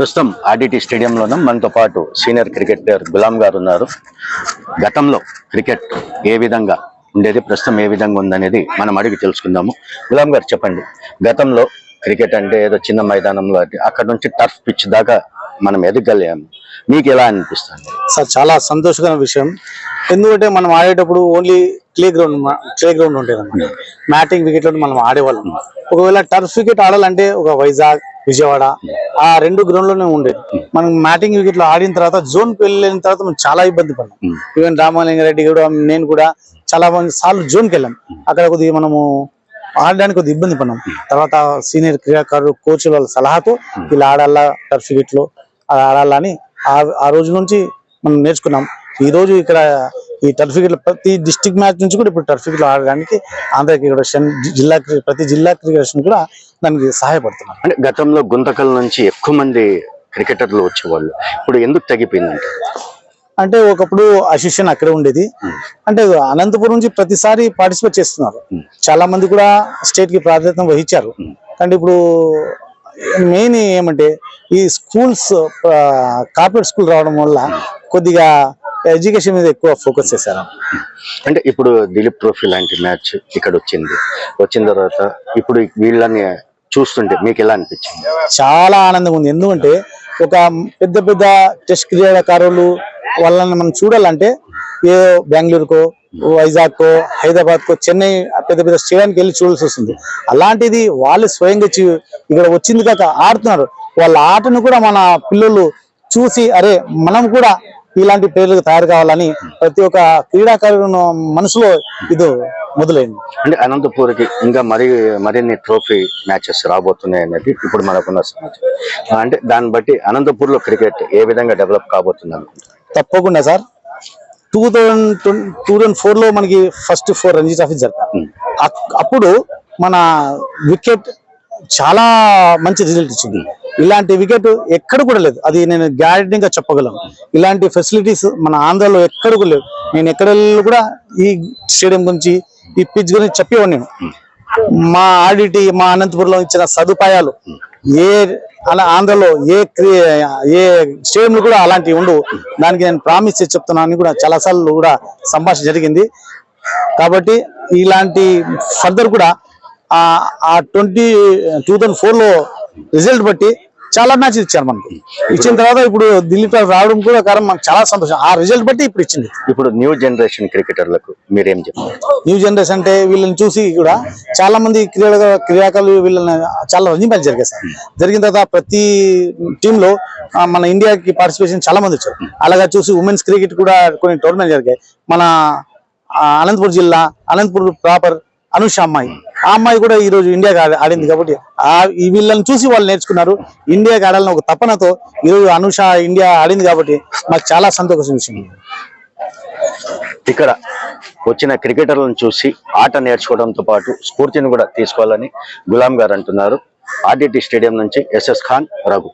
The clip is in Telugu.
ప్రస్తుతం ఆర్డిటి స్టేడియంలోనూ మనతో పాటు సీనియర్ క్రికెటర్ గులాం గారు ఉన్నారు. గతంలో క్రికెట్ ఏ విధంగా ఉండేది ప్రస్తుతం ఏ విధంగా ఉందనేది మనం అడిగి తెలుసుకుందాము. గులాం గారు చెప్పండి గతంలో క్రికెట్ అంటే ఏదో చిన్న మైదానంలో అక్కడ నుంచి టర్ఫ్ పిచ్ దాకా మనం ఎదగలేము. మీకు ఎలా అనిపిస్తుంది? సార్ చాలా సంతోషకరమైన విషయం. ఎందుకంటే మనం ఆడేటప్పుడు only play ground play ground ఉండేది అనమాట మ్యాటింగ్ వికెట్ మనం ఆడేవాళ్ళం. ఒకవేళ టర్ఫ్ వికెట్ ఆడాలంటే ఒక వైజాగ్ విజయవాడ. ఆ రెండు గ్రౌండ్లోనే ఉండేది మనం మ్యాటింగ్ వికెట్లో ఆడిన తర్వాత జోన్ వెళ్ళిన తర్వాత మనం చాలా ఇబ్బంది పడ్డాం. ఈవెన్ రామలింగారెడ్డి కూడా నేను కూడా చాలా మంది సార్లు జోన్కి వెళ్ళాం. అక్కడ కొద్దిగా మనము ఆడడానికి కొద్దిగా ఇబ్బంది పడినాం తర్వాత సీనియర్ క్రీడాకారులు కోచ్ వాళ్ళ సలహాతో ఇలా ఆడాలా టర్ఫ్ వికెట్లో అలా ఆడాలని ఆ రోజు నుంచి మనం నేర్చుకున్నాం. ఈ రోజు ఇక్కడ ఈ టర్ఫ్ ప్రతి డిస్టిక్ మ్యాచ్ నుంచి కూడా ఇప్పుడు టర్ఫ్ ఆడడానికి ఆంధ్ర క్రికెట్ జిల్లా ప్రతి జిల్లా క్రికెట్ కూడా దానికి సహాయపడుతున్నాం అంటే గతంలో గుంతకల్ నుంచి ఎక్కువ మంది క్రికెటర్లు వచ్చేవాళ్ళు. ఇప్పుడు ఎందుకు తగ్గిపోయిందంటే అంటే ఒకప్పుడు అసిస్టెంట్ అక్కడే ఉండేది. అంటే అనంతపురం నుంచి ప్రతిసారి పార్టిసిపేట్ చేస్తున్నారు. చాలా మంది కూడా స్టేట్కి ప్రాధాన్యత వహించారు. అంటే ఇప్పుడు మెయిన్ ఏమంటే ఈ స్కూల్స్ కార్పొరేట్ స్కూల్ రావడం వల్ల కొద్దిగా ఎడ్యుకేషన్ మీద ఎక్కువ ఫోకస్ చేశారు? అంటే ఇప్పుడు దిలీప్ ట్రోఫీ లాంటి మ్యాచ్ ఇక్కడ వచ్చింది. వచ్చిన తర్వాత ఇప్పుడు వీళ్ళని చూస్తుంటే మీకు ఎలా అనిపించింది? చాలా ఆనందంగా ఉంది. ఎందుకంటే ఒక పెద్ద పెద్ద టెస్ట్ క్రీడాకారులు వాళ్ళని మనం చూడాలంటే ఏ బెంగళూరుకో వైజాగ్కో హైదరాబాద్కో చెన్నై పెద్ద పెద్ద స్టేడియానికి వెళ్ళి చూడాల్సి వస్తుంది. అలాంటిది వాళ్ళు స్వయంగా ఇక్కడ వచ్చింది కాక ఆడుతున్నారు. వాళ్ళ ఆటను కూడా మన పిల్లలు చూసి అరే మనం కూడా ఇలాంటి ప్లేయర్లకు తయారు కావాలని ప్రతి ఒక్క క్రీడాకారుడు మనసులో ఇది మొదలైంది. అంటే అనంతపూర్కి ఇంకా మరి మరిన్ని ట్రోఫీ మ్యాచెస్ రాబోతున్నాయి అనేది ఇప్పుడు మనకున్న సమాచారం. అంటే దాన్ని బట్టి అనంతపూర్లో క్రికెట్ ఏ విధంగా డెవలప్ కాబోతుంది అనుకుంటున్నారు? తప్పకుండా sir. Two thousand two thousand ఫోర్లో మనకి ఫస్ట్ ఫోర్ రంజీ ట్రాఫీ జరిపారు అప్పుడు మన వికెట్ చాలా మంచి రిజల్ట్ ఇచ్చింది. ఇలాంటి వికెట్ ఎక్కడ కూడా లేదు. అది నేను గ్యారెంటీగా చెప్పగలను. ఇలాంటి ఫెసిలిటీస్ మన ఆంధ్రలో ఎక్కడ కూడా లేవు. నేను ఎక్కడ కూడా ఈ స్టేడియం గురించి ఈ పిచ్ గురించి చెప్పేవాడిని నేను. మా ఆడిటి మా అనంతపురంలో ఇచ్చిన సదుపాయాలు ఏ అలా ఆంధ్రలో ఏ ఏ స్టేడియంలో కూడా అలాంటివి ఉండవు. దానికి నేను ప్రామిస్ చేసి చెప్తున్నాను కూడా చాలా సార్లు కూడా సంభాషణ జరిగింది. కాబట్టి ఇలాంటి ఫర్దర్ కూడా ఆ ట్వంటీ టూ థౌజండ్ ఫోర్లో రిజల్ట్ బట్టి చాలా మ్యాచ్ ఇచ్చారు మనకు. ఇచ్చిన తర్వాత ఇప్పుడు దిలీప్ రావు రావడం కూడా కారణం మనకు చాలా సంతోషం. ఆ రిజల్ట్ బట్టి ఇప్పుడు ఇచ్చింది. ఇప్పుడు న్యూ జనరేషన్ క్రికెటర్లకు మీరేం చెప్తారు? న్యూ జనరేషన్ అంటే వీళ్ళని చూసి కూడా చాలా మంది క్రీడా క్రీడాకారులు వీళ్ళని చాలా రంజీ మ్యాచ్ జరిగాయి సార్. జరిగిన తర్వాత ప్రతి టీమ్లో ఆ, మన ఇండియాకి పార్టిసిపేషన్ చాలా మంది వచ్చారు. అలాగా చూసి ఉమెన్స్ క్రికెట్ కూడా కొన్ని టోర్నమెంట్ జరిగాయి. మన అనంతపురం జిల్లా అనంతపురం ప్రాపర్ అనుష అమ్మాయి. ఆ అమ్మాయి కూడా ఈ రోజు ఇండియాకి ఆడింది కాబట్టి ఆ ఈ వీళ్ళని చూసి వాళ్ళు నేర్చుకున్నారు. ఇండియాకి ఆడాలని ఒక తపనతో ఈ రోజు అనుష ఇండియా ఆడింది కాబట్టి మాకు చాలా సంతోషం విషయం ఇక్కడ వచ్చిన క్రికెటర్లను చూసి ఆట నేర్చుకోవడంతో పాటు స్ఫూర్తిని కూడా తీసుకోవాలని గులాం గారు అంటున్నారు. ఆర్డిటి స్టేడియం నుంచి ఎస్ఎస్ ఖాన్ రఘు.